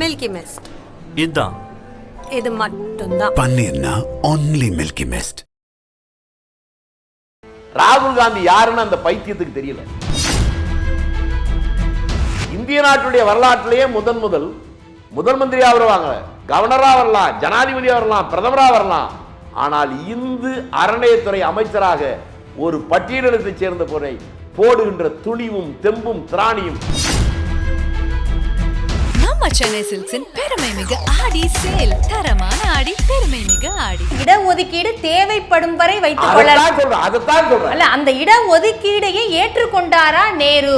Milky mist இதுதான் இது மட்டும்தான் பன்னீர்னா ஒன்லி மில்கி மிஸ்ட் ராகுல் காந்தி யாருன்னு அந்த பைத்தியத்துக்கு தெரியல இந்திய நாட்டுடைய வரலாற்றிலேயே முதன் முதல் முதல் மந்திரியா வருவாங்க கவர்னரா வரலாம் ஜனாதிபதியா வரலாம் பிரதமரா வரலாம் ஆனால் இந்து அறநிலையத்துறை அமைச்சராக ஒரு பட்டியலினத்தைச் சேர்ந்த பொருளை போடுகின்ற துணிவும் தெம்பும் திராணியும் நம்ம சென்னை சில்க்ஸின் பெருமை மிகு ஆடி சேல் தரமான ஆடி பெருமை மிகு ஆடி. இடஒதுக்கீடு தேவைப்படும் வரை வைத்துக் கொள்ளலாம் அதைத்தான் சொல்றேன் அதைத்தான் சொல்றேன் அல்ல அந்த இடஒதுக்கீடையே ஏற்றுக்கொண்டாரா நேரு?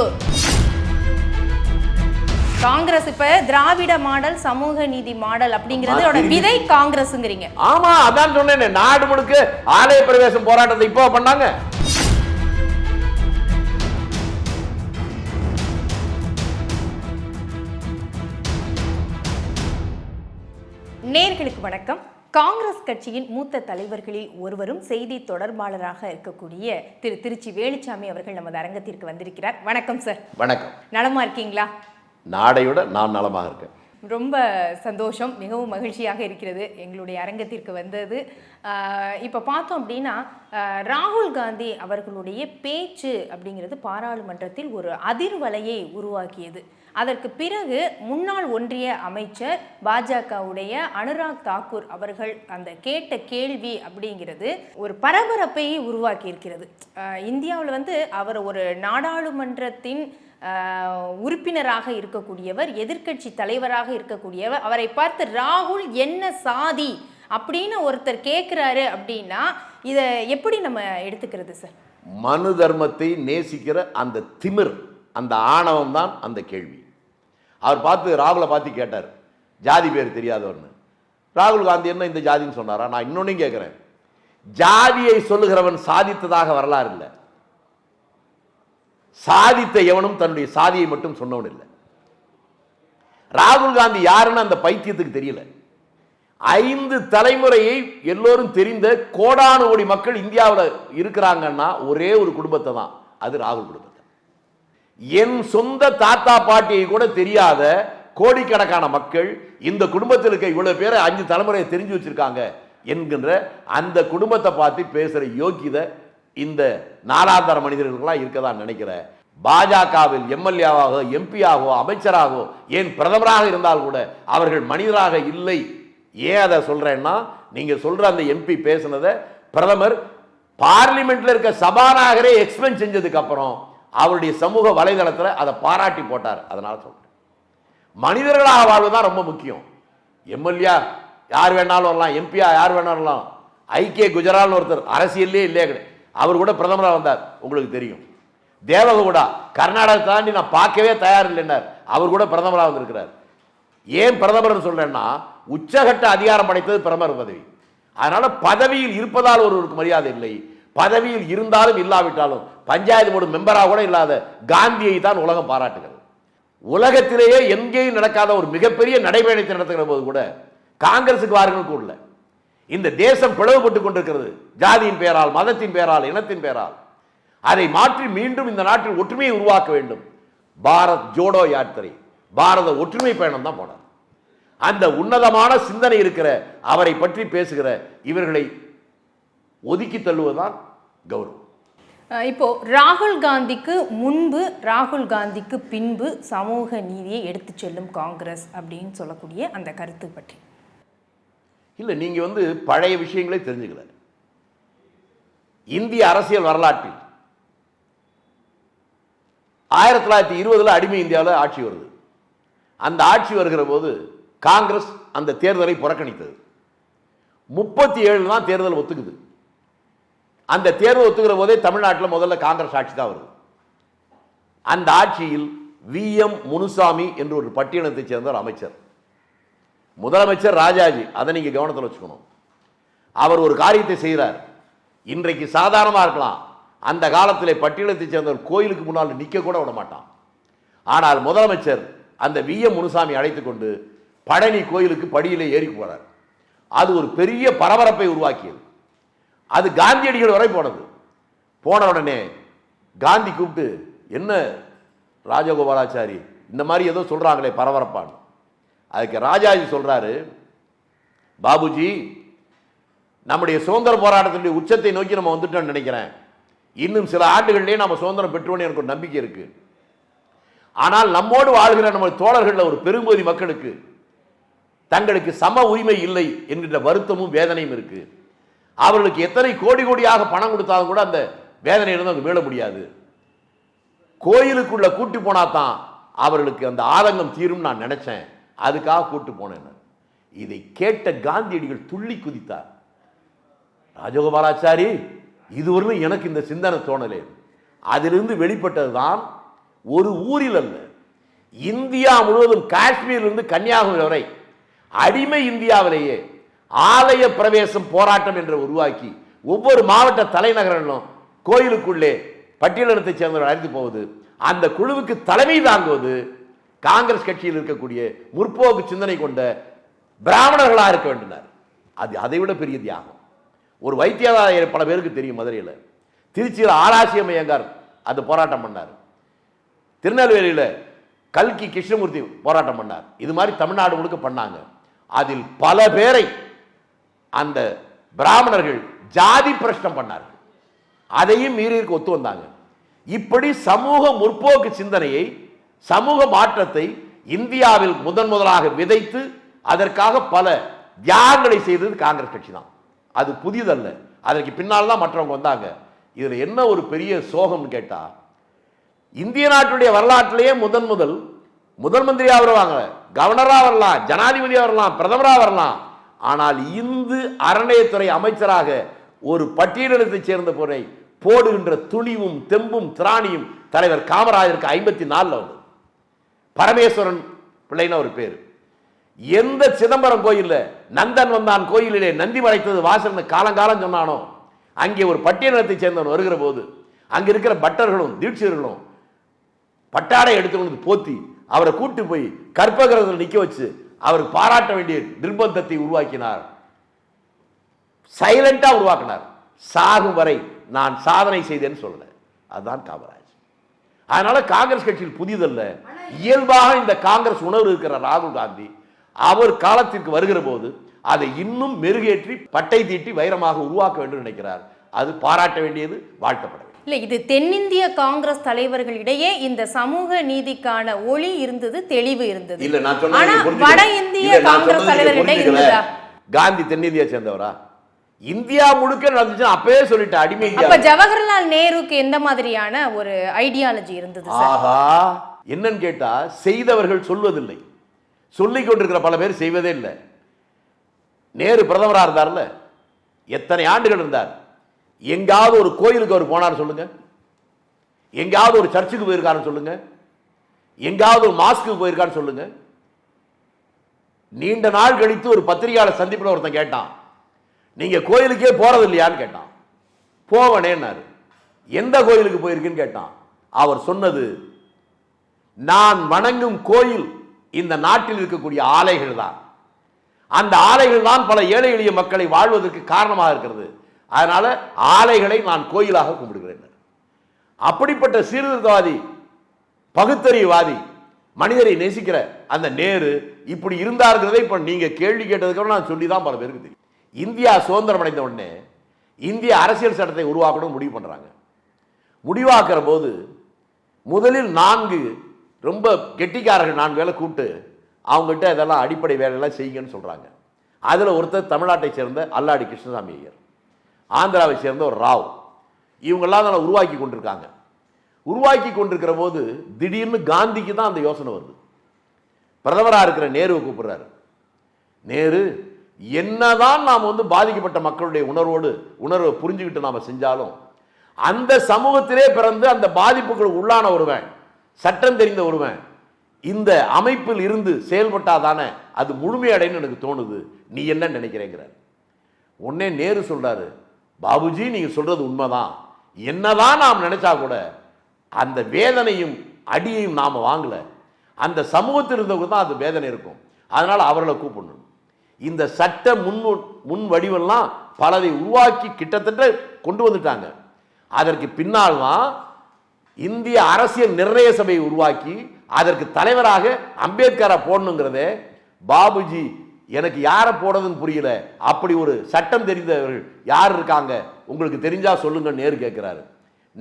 காங்கிரஸ் இப்ப திராவிட மாடல் சமூக நீதி மாடல் அப்படிங்கறதோட விதை காங்கிரஸ்ங்கிறீங்க. ஆமா அதான் சொன்னேனே நாடு முழுக்க ஆலய பிரவேசம் போராட்டத்தை இப்போ பண்ணாங்க. நேர்களுக்கு வணக்கம். காங்கிரஸ் கட்சியின் மூத்த தலைவர்களில் ஒருவரும் செய்தி தொடர்பாளராக இருக்கக்கூடிய திரு திருச்சி வேலுச்சாமி அவர்கள் நமது அரங்கத்திற்கு வந்திருக்கிறார். வணக்கம் சார். வணக்கம். நலமா இருக்கீங்களா? நாடையோட நான் நலமாக இருக்கேன். ரொம்ப சந்தோஷம் மிகவும் மகிழ்ச்சியாக இருக்கிறது எங்களுடைய அரங்கத்திற்கு வந்தது. இப்போ பார்த்தோம் அப்படின்னா ராகுல் காந்தி அவர்களுடைய பேச்சு அப்படிங்கிறது பாராளுமன்றத்தில் ஒரு அதிர்வலையை உருவாக்கியது. அதற்கு பிறகு முன்னாள் ஒன்றிய அமைச்சர் பாஜகவுடைய அனுராக் தாக்கூர் அவர்கள் அந்த கேட்ட கேள்வி அப்படிங்கிறது ஒரு பரபரப்பையை உருவாக்கியிருக்கிறது. இந்தியாவில் வந்து அவர் ஒரு நாடாளுமன்றத்தின் உறுப்பினராக இருக்கக்கூடியவர் எதிர்க்கட்சி தலைவராக இருக்கக்கூடியவர் அவரை பார்த்து ராகுல் என்ன சாதி? அப்படின்னு ஒருத்தர் கேட்குறாரு அப்படின்னா இதை எப்படி நம்ம எடுத்துக்கிறது சார்? மனு தர்மத்தை நேசிக்கிற அந்த திமிர் அந்த ஆணவம் தான் அந்த கேள்வி. அவர் பார்த்து ராகுலை பார்த்து கேட்டார். ஜாதி பேர் தெரியாதவர்னு. ராகுல் காந்தி என்ன இந்த ஜாதின்னு சொன்னாரா? நான் இன்னொன்னையும் கேட்குறேன் ஜாதியை சொல்லுகிறவன் சாதித்ததாக வரலாறு இல்லை. சாதித்த எவனும் தன்னுடைய சாதியை மட்டும் சொன்னவன் இல்லை. ராகுல் காந்தி யாருன்னு அந்த பைத்தியத்துக்கு தெரியல. ஐந்து தலைமுறையை எல்லோரும் தெரிந்த கோடானு கோடி மக்கள் இந்தியாவில் இருக்கிறாங்கன்னா ஒரே ஒரு குடும்பத்தை தான். அது ராகுல் குடும்பத்தை. என் சொந்த தாத்தா பாட்டியை கூட தெரியாத கோடிக்கணக்கான மக்கள் இந்த குடும்பத்தில் இருக்க இவ்வளவு பேரை அஞ்சு தலைமுறையை தெரிஞ்சு வச்சிருக்காங்க என்கின்ற அந்த குடும்பத்தை பார்த்து பேசுகிற யோக்கியதை இந்த நாலாதார மனிதர்களுக்கெல்லாம் இருக்கதான் நினைக்கிறேன் பாஜகவில் எம்எல்ஏவாகவோ எம்பியாகவோ அமைச்சராகவோ ஏன் பிரதமராக இருந்தால் கூட அவர்கள் மனிதராக இல்லை. ஏன் அதை சொல்கிறேன்னா நீங்கள் சொல்கிற அந்த எம்பி பேசுனதை பிரதமர் பார்லிமெண்ட்டில் இருக்க சபாநாயகரே எக்ஸ்பிளைன் செஞ்சதுக்கப்புறம் அவருடைய சமூக வலைதளத்தில் அதை பாராட்டி போட்டார். அதனால் சொல்கிறேன் மனிதர்களாக வாழ்வு தான் ரொம்ப முக்கியம். எம்எல்ஏ யார் வேணாலும் வரலாம் எம்பியா யார் வேணாலும் வரலாம். ஐக்கிய குஜரால்னு ஒருத்தர் அரசியல்லே இல்லையே கிடையாது. அவர் கூட பிரதமராக வந்தார். உங்களுக்கு தெரியும். தேவகவுடா கர்நாடகா தாண்டி நான் பார்க்கவே தயார் இல்லைன்னார் அவர் கூட பிரதமராக வந்திருக்கிறார். ஏன் பிரதமர்னு சொல்கிறேன்னா உச்சகட்ட அதிகாரம் படைத்தது பிரதமர் பதவி. அதனால் பதவியில் இருப்பதால் ஒருவருக்கு மரியாதை இல்லை. பதவியில் இருந்தாலும் இல்லாவிட்டாலும் பஞ்சாயத்து போர்டு மெம்பராக கூட இல்லாத காந்தியை தான் உலகம் பாராட்டுகிறது. உலகத்திலேயே எங்கேயும் நடக்காத ஒரு மிகப்பெரிய நடைபயணத்தை நடத்துகிற போது கூட காங்கிரசுக்கு வாருங்கள் கூடல இந்த தேசம் பிளவுபட்டு கொண்டிருக்கிறது. ஜாதியின் பெயரால் மதத்தின் பெயரால் இனத்தின் பெயரால் அதை மாற்றி மீண்டும் இந்த நாட்டில் ஒற்றுமையை உருவாக்க வேண்டும். பாரத் ஜோடோ யாத்திரை. பாரத ஒற்றுமை பயணம் தான் போனார் அந்த உன்னதமான சிந்தனை இருக்கிற அவரை பற்றி பேசுகிற இவர்களை ஒதுக்கி தள்ளுவதுதான் கௌரவம். இப்போ ராகுல் காந்திக்கு முன்பு ராகுல் காந்திக்கு பின்பு சமூக நீதியை எடுத்துச் செல்லும் காங்கிரஸ் அப்படின்னு சொல்லக்கூடிய அந்த கருத்து பற்றி. இல்லை நீங்க வந்து பழைய விஷயங்களே தெரிஞ்சுக்கல. இந்திய அரசியல் வரலாற்றில் ஆயிரத்தி தொள்ளாயிரத்தி இருபதுல அடிமை இந்தியாவில் ஆட்சி வருது. அந்த ஆட்சி வருகிற போது காங்கிரஸ் அந்த தேர்தலை புறக்கணித்தது. முப்பத்தி ஏழு தான் தேர்தல் ஒத்துக்குது. அந்த தேர்தல் ஒத்துக்கிற போதே தமிழ்நாட்டில் முதல்ல காங்கிரஸ் ஆட்சி தான் வருது. அந்த ஆட்சியில் வி எம் முனுசாமி என்று ஒரு பட்டியலத்தைச் சேர்ந்த ஒரு அமைச்சர். முதலமைச்சர் ராஜாஜி அதை நீங்கள் கவனத்தில் வச்சுக்கணும். அவர் ஒரு காரியத்தை செய்கிறார் இன்றைக்கு சாதாரணமாக இருக்கலாம். அந்த காலத்தில் பட்டியலத்தை சேர்ந்தவர் கோயிலுக்கு முன்னால் நிற்க கூட விட மாட்டான். ஆனால் முதலமைச்சர் அந்த வி. எம். முனுசாமி அழைத்து கொண்டு பழனி கோயிலுக்கு படியிலே ஏறி போகிறார் அது ஒரு பெரிய பரபரப்பை உருவாக்கியது. அது காந்தியடிகள் வரை போனது. போன உடனே காந்தி கூப்பிட்டு என்ன ராஜகோபாலாச்சாரி இந்த மாதிரி ஏதோ சொல்கிறாங்களே பரபரப்பான்னு. அதுக்கு ராஜாஜி சொல்கிறாரு பாபுஜி நம்முடைய சுதந்திர போராட்டத்தினுடைய உச்சத்தை நோக்கி நம்ம வந்துட்டோம்னு நினைக்கிறேன். இன்னும் சில ஆண்டுகள்லேயே நம்ம சுதந்திரம் பெற்றோன்னு எனக்கு ஒரு நம்பிக்கை இருக்கு. ஆனால் நம்மோடு வாழ்கிற நம்ம தோழர்களில் ஒரு பெரும்பகுதி மக்களுக்கு தங்களுக்கு சம உரிமை இல்லை என்கின்ற வருத்தமும் வேதனையும் இருக்கு. அவர்களுக்கு எத்தனை கோடி கோடியாக பணம் கொடுத்தாலும் கூட அந்த வேதனையிலிருந்து அவங்க மீள முடியாது. கோயிலுக்குள்ள கூட்டி போனா தான் அவர்களுக்கு அந்த ஆதங்கம் தீரும் நான் நினைச்சேன். அதுக்காக கூட்டு போனேன் இதை கேட்ட காந்தியடிகள் துள்ளி குதித்தார். ராஜகோபாலாச்சாரி இதுவரையும் எனக்கு இந்த சிந்தனை தோணலே. அதிலிருந்து வெளிப்பட்டதுதான் ஒரு ஊரில் அல்ல இந்தியா முழுவதும் காஷ்மீரிலிருந்து கன்னியாகுமரி வரை அடிமை இந்தியாவிலேயே ஆலய பிரவேசம் போராட்டம் என்று உருவாக்கி ஒவ்வொரு மாவட்ட தலைநகரிலும் கோயிலுக்குள்ளே பட்டியலினத்தைச் சேர்ந்தவர்கள் அழைத்து போவது அந்த குழுவுக்கு தலைமை தாங்குவது காங்கிரஸ் கட்சியில் இருக்கக்கூடிய முற்போக்கு சிந்தனை கொண்ட பிராமணர்களாக இருக்க வேண்டினார். அது அதை விட பெரிய தியாகம். ஒரு வைத்தியராயர் பல பேருக்கு தெரியும் மதுரையில். திருச்சியில் ஆராசிய மையங்கார் அது போராட்டம் பண்ணார். திருநெல்வேலியில் கல்கி கிருஷ்ணமூர்த்தி போராட்டம் பண்ணார். இது மாதிரி தமிழ்நாடு முழுக்க பண்ணாங்க. அதில் பல பேரை அந்த பிராமணர்கள் ஜாதி பிரஷ்டம் பண்ணார்கள். அதையும் மீறியிருக்கு ஒத்து வந்தாங்க. இப்படி சமூக முற்போக்கு சிந்தனையை சமூக மாற்றத்தை இந்தியாவில் முதன் முதலாக விதைத்து அதற்காக பல தியாகங்களை செய்தது காங்கிரஸ் கட்சி தான் அது புதியதல்ல அதற்கு பின்னால் தான் மற்றவங்க வந்தாங்க. இதில் என்ன ஒரு பெரிய சோகம்னு கேட்டால் இந்திய நாட்டுடைய வரலாற்றிலேயே முதன் முதல் முதல் மந்திரியாக வருவாங்க. கவர்னராக வரலாம் ஜனாதிபதியாக வரலாம் பிரதமராக வரலாம். ஆனால் இந்து அறநிலையத்துறை அமைச்சராக ஒரு பட்டியலினத்தைச் சேர்ந்த பொருளை போடுகின்ற துணிவும் தெம்பும் திராணியும் தலைவர் காமராஜருக்கு ஐம்பத்தி நாலில் வந்தது. பரமேஸ்வரன் பிள்ளைன்னு ஒரு பேர். எந்த சிதம்பரம் கோயில்ல நந்தன் வந்தான் கோயிலிலே நந்தி மறைத்தது வாசல்னு காலங்காலம் சொன்னானோ அங்கே ஒரு பட்டியலத்தை சேர்ந்தவன் வருகிற போது அங்கே இருக்கிற பட்டர்களும் தீட்சிதர்களும் பட்டாடை எடுத்துக்கொண்டு போத்தி அவரை கூட்டு போய் கற்பகிரகத்தில் நிற்க வச்சு அவருக்கு பாராட்ட வேண்டிய நிர்பந்தத்தை உருவாக்கினார். சைலண்டாக உருவாக்கினார். சாகும் வரை நான் சாதனை செய்தேன்னு சொல்லலை. அதுதான் காமராஜ் அதனால காங்கிரஸ் கட்சியில் புதியதல்ல இயல்பாக இந்த காங்கிரஸ் உணர்வு இருக்கிற ராகுல் காந்தி அவர் காலத்திற்கு வருகிற போது அதை இன்னும் மெருகேற்றி பட்டை தீட்டி வைரமாக உருவாக்க வேண்டும் நினைக்கிறார். அது பாராட்ட வேண்டியது வாழ்த்தப்பட இல்ல இது தென்னிந்திய காங்கிரஸ் தலைவர்களிடையே இந்த சமூக நீதிக்கான ஒளி இருந்தது தெளிவு இருந்தது. இல்ல நான் புரிஞ்சுக்கல. வட இந்திய காங்கிரஸ். இருந்ததா? காந்தி தென்னிந்தியா சேர்ந்தவரா? இந்தியா முழுக்க நடந்துச்சு அப்பவே சொல்லிட்டேன். அடிமை அப்ப ஜவஹர்லால் நேருக்கு எந்த மாதிரியான ஒரு ஐடியாலஜி இருந்தது ஆஹா என்னன்னு கேட்டா செய்தவர்கள் சொல்வதில்லை. சொல்லிக் கொண்டிருக்கிற பல பேர் செய்வதே இல்லை. நேரு பிரதமரா இருந்தார்ல? எத்தனை ஆண்டுகள் இருந்தார்? எங்காவது ஒரு கோயிலுக்கு அவர் போனார் சொல்லுங்க. எங்காவது ஒரு சர்ச்சுக்கு போயிருக்காருன்னு சொல்லுங்க. எங்காவது ஒரு மாஸ்க்கு போயிருக்கான்னு சொல்லுங்க. நீண்ட நாள் கழித்து ஒரு பத்திரிகையாளர் சந்திப்பில் ஒருத்தன் கேட்டான். நீங்கள் கோயிலுக்கே போகிறது இல்லையான்னு கேட்டான். போவனேன்னாரு. எந்த கோயிலுக்கு போயிருக்குன்னு கேட்டான். அவர் சொன்னது நான் வணங்கும் கோயில் இந்த நாட்டில் இருக்கக்கூடிய ஆலைகள் தான். அந்த ஆலைகள் தான் பல ஏழை எளிய மக்களை வாழ்வதற்கு காரணமாக இருக்கிறது. அதனால ஆலைகளை நான் கோயிலாக கும்பிடுகிறேன். அப்படிப்பட்ட சீர்திருத்தவாதி பகுத்தறிவாதி மனிதரை நேசிக்கிற அந்த நேரு இப்படி இருந்தாருங்கிறதை இப்போ நீங்கள் கேள்வி கேட்டதுக்கப்புறம் நான் சொல்லி தான் பல பேருக்கு தெரியும். இந்தியா சுதந்திரம் அடைந்த உடனே இந்திய அரசியல் சட்டத்தை உருவாக்கணும் முடிவு பண்ணுறாங்க முடிவாக்குற போது முதலில் நான்கு ரொம்ப கெட்டிக்காரர்கள் நான்கு வேலை கூப்பிட்டு அவங்ககிட்ட இதெல்லாம் அடிப்படை வேலையெல்லாம் செய்யுங்கன்னு சொல்கிறாங்க அதில் ஒருத்தர் தமிழ்நாட்டை சேர்ந்த அல்லாடி கிருஷ்ணசாமி ஐயர் ஆந்திராவை சேர்ந்த ஒரு ராவ். இவங்கெல்லாம் அதெல்லாம் உருவாக்கி கொண்டிருக்காங்க. உருவாக்கி கொண்டிருக்கிற போது திடீர்னு காந்திக்கு தான் அந்த யோசனை வருது. பிரதமராக இருக்கிற நேருவை கூப்பிட்றாரு. நேரு என்னதான் நாம் வந்து பாதிக்கப்பட்ட மக்களுடைய உணர்வோடு உணர்வை புரிஞ்சுக்கிட்டு நாம் செஞ்சாலும் அந்த சமூகத்திலே பிறந்து அந்த பாதிப்புகள் உள்ளான ஒருவன் சட்டம் தெரிந்த ஒருவன் இந்த அமைப்பில் இருந்து செயல்பட்டாதானே அது முழுமையடைன்னு எனக்கு தோணுது. நீ என்ன நினைக்கிறேங்கிறார். உடனே நேரு சொல்கிறாரு பாபுஜி நீங்கள் சொல்கிறது உண்மைதான். என்னதான் நாம் நினச்சா கூட அந்த வேதனையும் அடியையும் நாம் வாங்கலை. அந்த சமூகத்தில் இருந்தவங்க தான் அது வேதனை இருக்கும். அதனால் அவர்களை கூப்பிடணும். இந்த சட்ட முன் முன் வடிவெல்லாம் பலதை உருவாக்கி கிட்டத்தட்ட கொண்டு வந்துட்டாங்க. அதற்கு பின்னால் தான் இந்திய அரசியல் நிர்ணய சபையை உருவாக்கி அதற்கு தலைவராக அம்பேத்கரை போடணுங்கிறதே பாபுஜி எனக்கு யாரை போடுறதுன்னு புரியல. அப்படி ஒரு சட்டம் தெரிந்தவர்கள் யார் இருக்காங்க? உங்களுக்கு தெரிஞ்சா சொல்லுங்க நேரு கேட்கிறாரு.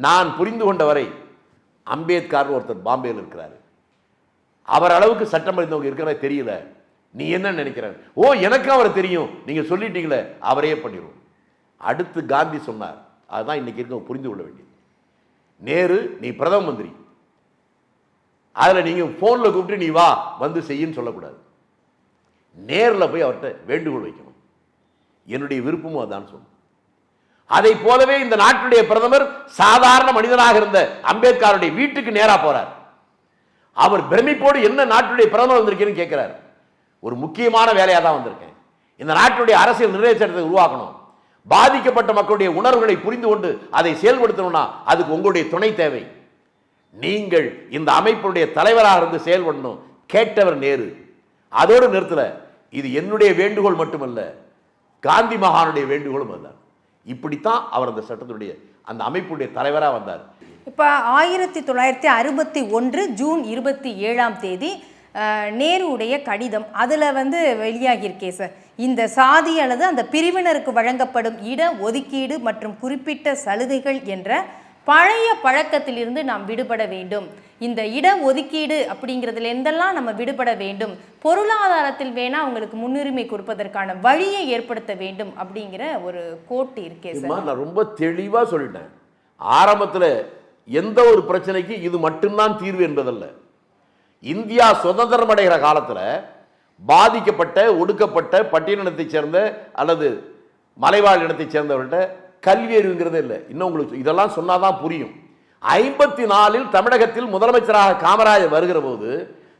நான் புரிந்து கொண்ட வரை அம்பேத்கர் ஒருத்தர் பாம்பேயில் இருக்கிறாரு. அவர் அளவுக்கு சட்டம் அறிந்தவங்க இருக்கிறத தெரியல. நீ என்ன நினைக்கிற? ஓ எனக்கு அவரை தெரியும். நீங்கள் சொல்லிட்டீங்களே அவரே பண்ணிடுவோம் அடுத்து காந்தி சொன்னார். அதுதான் இன்னைக்கு இருக்க புரிந்து கொள்ள வேண்டியது. நேரு நீ பிரதம மந்திரி. அதில் நீங்கள் ஃபோனில் கூப்பிட்டு நீ வா வந்து செய்யின்னு சொல்லக்கூடாது. நேரில் போய் அவர்கிட்ட வேண்டுகோள் வைக்கணும். என்னுடைய விருப்பமும் அதான் சொன்னோம் அதை போலவே இந்த நாட்டுடைய பிரதமர் சாதாரண மனிதனாக இருந்த அம்பேத்கருடைய வீட்டுக்கு நேராக போறார். அவர் பிரமிப்போடு என்ன நாட்டுடைய பிரதமர் வந்திருக்கேன்னு கேட்கிறார். ஒரு முக்கியமான வேலையாக தான் வந்திருக்கேன். இந்த நாட்டினுடைய அரசியல் நிர்ணய சட்டத்தை உருவாக்கணும். பாதிக்கப்பட்ட மக்களுடைய உணர்வுகளை புரிந்து கொண்டு அதை செயல்படுத்தணும்னா அதுக்கு உங்களுடைய துணை தேவை. நீங்கள் இந்த அமைப்பினுடைய தலைவராக இருந்து செயல்படணும். கேட்டவர் நேரு. அதோடு நிறுத்தல இது என்னுடைய வேண்டுகோள் மட்டுமல்ல காந்தி மகானுடைய வேண்டுகோளும் அல்ல இப்படித்தான் அவர் அந்த சட்டத்தினுடைய அந்த அமைப்புடைய தலைவராக வந்தார். இப்போ ஆயிரத்தி தொள்ளாயிரத்தி அறுபத்தி ஒன்று ஜூன் இருபத்தி ஏழாம் தேதி நேருடைய கடிதம் அதில் வந்து வெளியாகியிருக்கே சார். இந்த சாதி அல்லது அந்த பிரிவினருக்கு வழங்கப்படும் இட ஒதுக்கீடு மற்றும் குறிப்பிட்ட சலுகைகள் என்ற பழைய பழக்கத்திலிருந்து நாம் விடுபட வேண்டும். இந்த இட ஒதுக்கீடு அப்படிங்கிறதுல இருந்தெல்லாம் நம்ம விடுபட வேண்டும். பொருளாதாரத்தில் வேணா அவங்களுக்கு முன்னுரிமை கொடுப்பதற்கான வழியை ஏற்படுத்த வேண்டும் அப்படிங்கிற ஒரு கோட்டு இருக்கே சார். நான் ரொம்ப தெளிவாக சொல்லிட்டேன். ஆரம்பத்தில் எந்த ஒரு பிரச்சனைக்கு இது மட்டும்தான் தீர்வு என்பதல்ல. இந்தியா சுதந்திரம் அடைகிற காலத்தில் பாதிக்கப்பட்ட ஒடுக்கப்பட்ட பட்டியலினத்தைச் சேர்ந்த அல்லது மலைவாழ் இனத்தைச் சேர்ந்தவர்கள்ட்ட கல்வி அறிவுங்கிறதே இல்லை. இன்னும் உங்களுக்கு இதெல்லாம் சொன்னால் தான் புரியும். ஐம்பத்தி நாலில் தமிழகத்தில் முதலமைச்சராக காமராஜர் வருகிற போது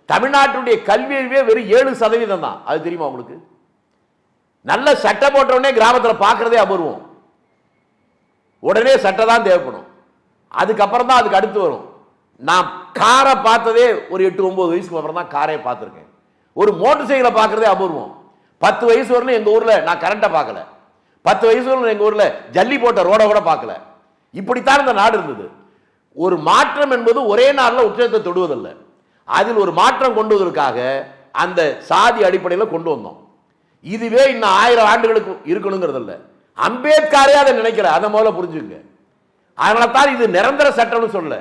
தமிழ்நாட்டுடைய கல்வி அறிவே வெறும் ஏழு சதவீதம் தான். அது தெரியுமா உங்களுக்கு? நல்ல சட்டை போட்டவுடனே கிராமத்தில் பார்க்குறதே அபூர்வம். உடனே சட்டை தான் தேவைப்படும். அதுக்கப்புறம் தான் அதுக்கு அடுத்து வரும். நான் காரை பார்த்ததே ஒரு எட்டு ஒன்பது வயசுக்கு அப்புறம் தான் காரே பார்த்துருக்கேன். ஒரு மோட்டர் சைக்கிளை பார்க்குறதே அபூர்வம். பத்து வயசு வரலும் எங்கள் ஊரில் நான் கரண்ட்டை பார்க்கல. பத்து வயசு வரலும் எங்கள் ஊரில் ஜல்லி போட்ட ரோடை கூட பார்க்கல. இப்படித்தான் இந்த நாடு இருந்தது. ஒரு மாற்றம் என்பது ஒரே நாளில் உச்சத்தை தொடுவதில்லை. அதில் ஒரு மாற்றம் கொண்டு வருவதற்காக அந்த சாதி அடிப்படையில் கொண்டு வந்தோம். இதுவே இன்னும் ஆயிரம் ஆண்டுகளுக்கு இருக்கணுங்கிறது இல்ல அம்பேத்கரே அதை நினைக்கல. அதை முதல்ல புரிஞ்சுங்க அதனால தான் இது நிரந்தர சட்டம்னு சொல்லலை.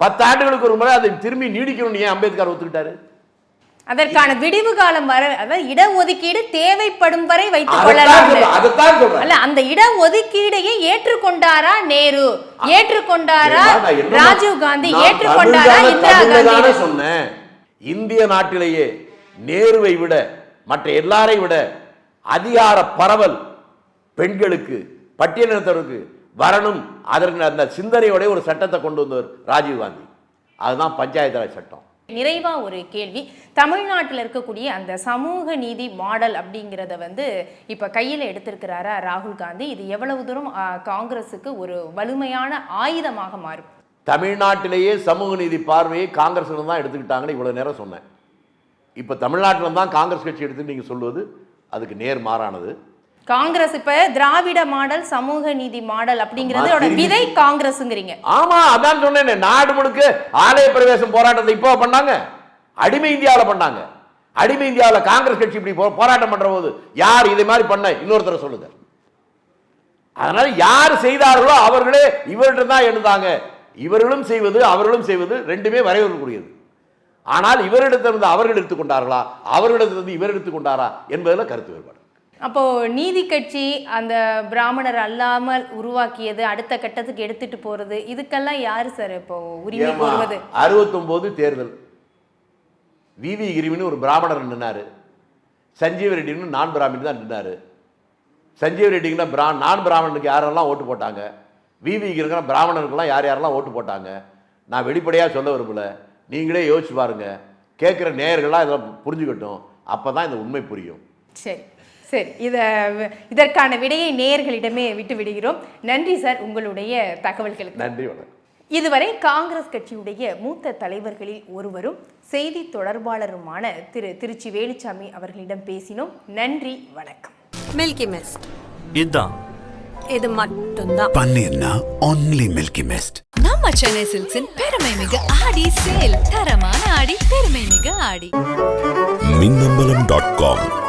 பத்து ஆண்டுகளுக்கு ஒரு முறை அதை திரும்பி நீடிக்கணும்னு ஏன் அம்பேத்கர் ஒத்துக்கிட்டாரு? அதற்கான விடிவு காலம் வர அதாவது இடஒதுக்கீடு தேவைப்படும் வரை வைத்துக் கொள்ளலாம். அல்ல அந்த இட ஒதுக்கீடையே ஏற்றுக்கொண்டாரா நேரு? ஏற்றுக்கொண்டாரா ராஜீவ் காந்தி? ஏற்றுக்கொண்டாரா இந்திரா காந்தி? சொன்னேன். இந்திய நாட்டிலேயே நேருவை விட மற்ற எல்லாரை விட அதிகார பரவல் பெண்களுக்கு பட்டியலினத்தவருக்கு வரணும். அதற்கு அந்த சிந்தனையோட ஒரு சட்டத்தை கொண்டு வந்தவர் ராஜீவ் காந்தி. அதுதான் பஞ்சாயத்து ராஜ் சட்டம். நிறைவா ஒரு கேள்வி. தமிழ்நாட்டில் இருக்கக்கூடிய அந்த சமூக நீதி மாடல் அப்படிங்கிறத வந்து இப்ப கையில எடுத்திருக்கிறாரா ராகுல் காந்தி? இது எவ்வளவு தூரம் காங்கிரஸுக்கு ஒரு வலிமையான ஆயுதமாக மாறும்? தமிழ்நாட்டிலேயே சமூக நீதி பார்வையை காங்கிரஸ் தான் எடுத்துக்கிட்டாங்கன்னு இவ்வளவு நேரம் சொன்னேன். இப்ப தமிழ்நாட்டில் தான் காங்கிரஸ் கட்சி எடுத்து நீங்க சொல்வது அதுக்கு நேர் மாறானது. காங்கிரஸ் இப்ப திராவிட மாடல் சமூக நீதி மாடல் அப்படிங்கிறதோட திரும்பி- விதை காங்கிரஸ்ங்கிறீங்க. ஆமா அதான் சொன்னேனே நாடு முழுக்க ஆலய பிரவேசம் போராட்டத்தை இப்போ பண்ணாங்க. அடிமை இந்தியாவுல பண்ணாங்க. அடிமை இந்தியாவுல காங்கிரஸ் கட்சி இப்படி போராட்டம் பண்ற போது யார் இதை மாதிரி பண்ண? இன்னொருத்தரை சொல்லுங்க. அதனால யார் செய்தார்களோ அவர்களே இவர்கிட்ட தான் எழுந்தாங்க இவர்களும் செய்வது அவர்களும் செய்வது ரெண்டுமே வரையறுக்கக்கூடியது. ஆனால் இவரிடத்திலிருந்து அவர்கள் எடுத்துக்கொண்டார்களா? அவர்களிடத்திலிருந்து இவர் எடுத்துக்கொண்டாரா? என்பதில் கருத்து வேறுபாடு. அப்போ நீதி கட்சி அந்த பிராமணர் அல்லாமல் உருவாக்கியது அடுத்த கட்டத்துக்கு எடுத்துட்டு போறது இதுக்கெல்லாம் யாரு சார் இப்போ உரிமை கோருவது? அறுபத்தொன்பது தேர்தல். விவி கிரிமின்னு ஒரு பிராமணர் நின்னாரு. சஞ்சீவ ரெட்டின்னு நான் பிராமின் தான் நின்னாரு. சஞ்சீவ ரெட்டிங்கன்னா பிரா நான் பிராமணனுக்கு யாரெல்லாம் ஓட்டு போட்டாங்க? விவி கிரிங்கிற பிராமணனுக்கெல்லாம் யார் யாரெல்லாம் ஓட்டு போட்டாங்க? நான் வெளிப்படையாக சொல்ல விரும்பல. நீங்களே யோசிச்சு பாருங்க. கேட்குற நேயர்கள்லாம் இதை புரிஞ்சுக்கட்டும். அப்போ தான் இந்த உண்மை புரியும். சரி. சரி இத இதற்கான விடையை நேயர்களிடமே விட்டு விடுகிறோம் நன்றி சார் உங்களுடைய தகவல்களுக்கு. நன்றி வணக்கம். இதுவரை காங்கிரஸ் கட்சியுடைய மூத்த தலைவர்களில் ஒருவரும் செய்தி தொடர்பாளருமான திரு திருச்சி வேலுச்சாமி அவர்களிடம் பேசினோம். நன்றி வணக்கம். மில்கி மிஸ்ட் இதான். இது மட்டும்தான். பன்னீர்னா only மில்கி மிஸ்ட் நம்ம சென்னை சில்க்ஸின் பெருமை மிகு ஆடி சேல். தரமான ஆடி பெருமை மிகு ஆடி. Minnambalam dot com